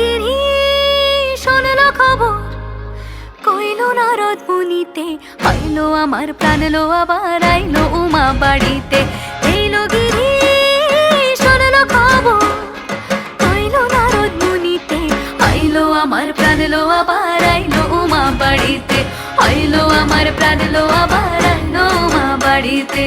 গিরি শোনল খবর। কইল মুনিতে আইলো আমার প্রাণ লো আবার আইলো উমা বাড়িতে। এইল গিরি শোনল খবর। কইল, নারদ মুনিতে আইলো আমার প্রাণ লো আবার আইলো উমা বাড়িতে। আইলো আমার প্রাণ লো আবার আইলো উমা বাড়িতে।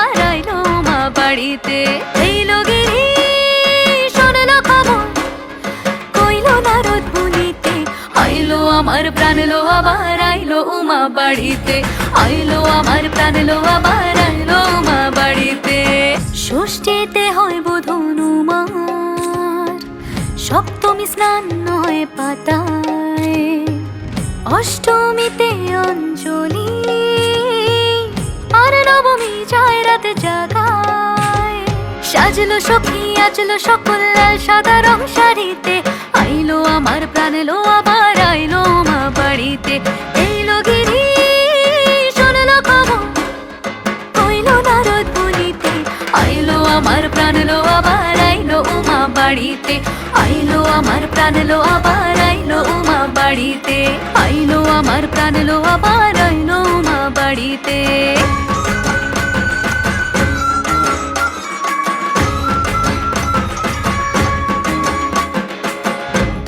বাড়িতে। এইলো গিরি আমার প্রাণ লো, আবার আইলো উমা বাড়িতে। আইলো আমার প্রাণ লো, আবার আইলো উমা বাড়িতে। ষষ্ঠীতে হয় বোধনুমার সপ্তমী স্নান নয় পাতায়। অষ্টমীতে অঞ্জলি, আর নবমী যায় রাত জাগায়। সাজলো সখী, আজলো সকল লাল সাদা রং শাড়িতে। আইলো আমার প্রাণ লো আবার, আইলো মা বাড়িতে। এইলো গিরি, শোনলো খবর, কইলো নারদ মুনিতে আইলো আমার প্রাণ লো আবার, আইলো উমা বাড়িতে। আইলো আমার প্রাণ লো আবার, আইলো উমা বাড়িতে। আইলো আমার প্রাণ লো আবার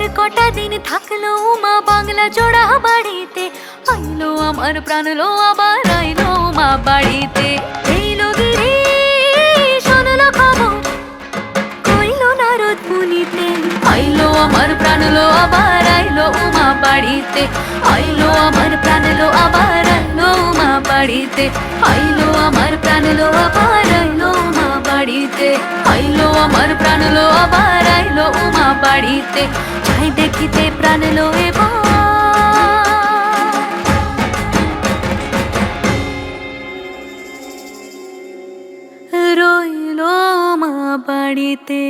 আর কটা দিন থাকল মা বাংলা জোড়া বাড়িতে। আইলো আমার প্রাণ লো আবার, আইলো মা বাড়িতে। এইলো গিরি, শোনলো খবর, কইলো নারদ মুনিতে। আইলো আমার প্রাণ লো আবার, আইলো উমা বাড়িতে। আইলো আমার প্রাণ লো আবার, আইলো বাড়িতে। আইলো আমার প্রাণ লো আবার, আইলো বাড়িতে। আইলো আমার প্রাণ লো আবার বাড়িতে যাই দেখিতে প্রাণ লোয়ে রইল মা বাড়িতে।